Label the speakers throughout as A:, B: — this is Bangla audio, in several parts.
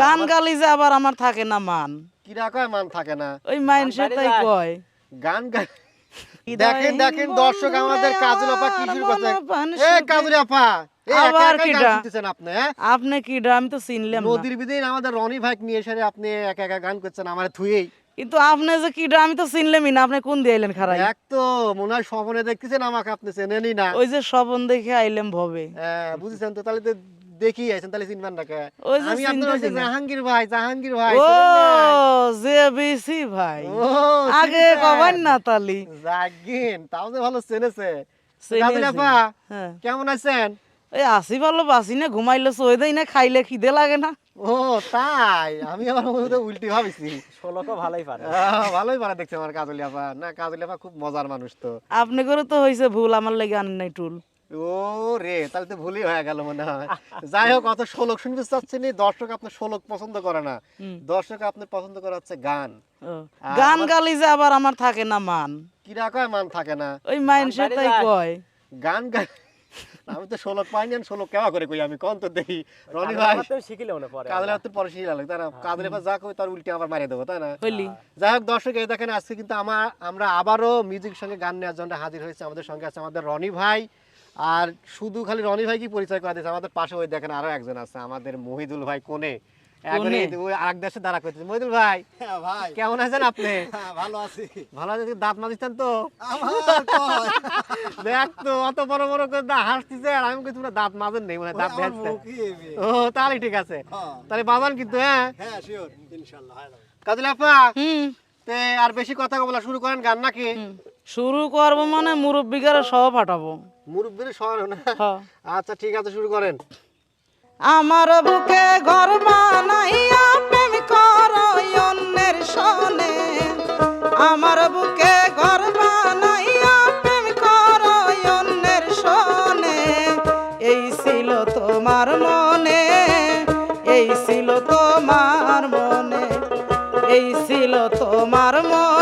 A: গান গালি যে আবার আমার থাকে না মান।
B: কিরা কয় মান থাকে না?
A: ওই মাইনসে তাই কয়।
B: গান গাই দেখেন দেখেন দর্শক আমাদের কাজল আপা কি শুরু করছে। এ কাজল আপা
A: আবার কিডা?
B: আপনি হ্যাঁ?
A: আপনি কি ডা আমি তো চিনলাম না।
B: নদীর বিদিন আমাদের রনি ভাই নিয়ে এসে আপনি একা একা গান করছেন আমার থুয়েই।
A: কিন্তু আপনি যে কি আমি তো চিনলামই না। আপনি কোন দিয়ে আইলেন খারাই?
B: এক তো মনে হয় স্বপনে দেখতেছেন আমাকে আপনি চেনেনই না।
A: ওই যে স্বপন দেখে আইলাম ভবে।
B: হ্যাঁ, বুঝেছেন তো? তাহলে তো দেখি আছেন তাহলে চিনবেন না
A: ওই
B: আমি আপনার। জাহাঙ্গীর ভাই জাহাঙ্গীর ভাই
A: ও যে বেশি ভাই। আগে? কবান না তালি।
B: জাগিন তাও যে ভালো চেনেছে।
A: হ্যাঁ।
B: কেমন আছেন?
A: এই আসি ভালো বাসি না ঘুমাইলে সই দেই না খাইলে খিদে লাগে না।
B: ও তাই? আমি আমার মধ্যে উল্টি ভাবিছি।
C: ষোলোকে ভালোই পারে।
B: ভালোই পারা দেখছি আমার কাজলি আপা না কাজলি আপা খুব মজার মানুষ তো।
A: আপনি করে তো হয়েছে ভুল আমার লেগে আনেন নাই টুল।
B: ও রে তাহলে তো ভুলই হয়ে গেল মনে হয়। যাই হোক অত শোলক শুনতে চাচ্ছেন দর্শক আপনার শোলক পছন্দ করে না। দর্শক আপনার পছন্দ করা হচ্ছে গান।
A: গান গালি যে আবার আমার থাকে না মান।
B: কিরা কয় মান থাকে না?
A: ওই মাইনসে
C: বাড়ি
A: কয়।
B: গান গাই আমি তো শোলক পাইনি আর শোলক কেবা করে কই? আমি কোন তো দেখি। রনি ভাই
C: শিখিলে পরে
B: কাজলে হাতের পরে শিখে লাগে তাই না? কাজলে ভাই যা কই তার উল্টে আবার মারিয়ে দেবো তাই না? যাই হোক দর্শক এই দেখেন আজকে কিন্তু আমার আমরা আবারও মিউজিক সঙ্গে গান নেওয়ার জন্য হাজির হয়েছে। আমাদের সঙ্গে আছে আমাদের রনি ভাই আর শুধু খালি রনি ভাই কি পরিচয় করে দিয়েছে? আমাদের পাশে ওই দেখেন আরও একজন আছে আমাদের মহিদুল ভাই কোনে? একবারে
A: কোনে?
B: ওই আরেক দেশে দাঁড়া করতেছে। মহিদুল ভাই
D: হ্যাঁ
B: কেমন আছেন আপনি?
D: হ্যাঁ, ভালো আছি।
B: ভালো আছেন? দাঁত মাজিছেন তো? দেখ তো অত বড় বড় করে দাঁত হাসতেছে আর আমি কিন্তু দাঁত মাজেন নেই মানে দাঁত ভেজতে। ও তাহলে ঠিক আছে।
D: হ্যাঁ,
B: তাহলে বাবান কিন্তু হ্যাঁ?
D: শিওর ইনশাল্লাহ
B: কাজল আপা
A: হুম।
B: তে আর বেশি কথা বলা শুরু করেন গান নাকি?
A: শুরু করব মানে মুরব্বিকারা সব ফাটাবো
B: মুরব্বীর শহর না?
A: হ্যাঁ।
B: আচ্ছা ঠিক আছে শুরু করেন।
A: আমার বুকে ঘর বানাইয়া প্রেম করো অন্যের সনে। আমার বুকে ঘর বানাইয়া প্রেম করো অন্যের সনে। এই ছিল তোমার মনে এই ছিল তোমার মনে এই ছিল তোমার মনে।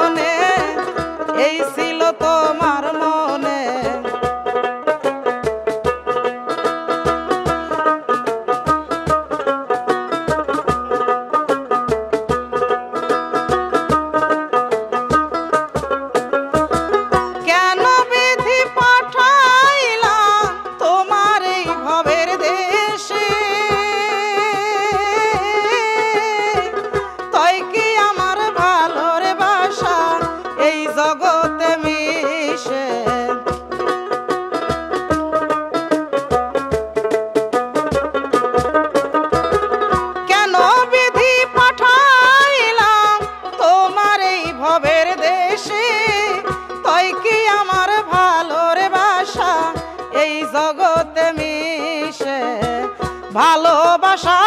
A: ভালোবাসা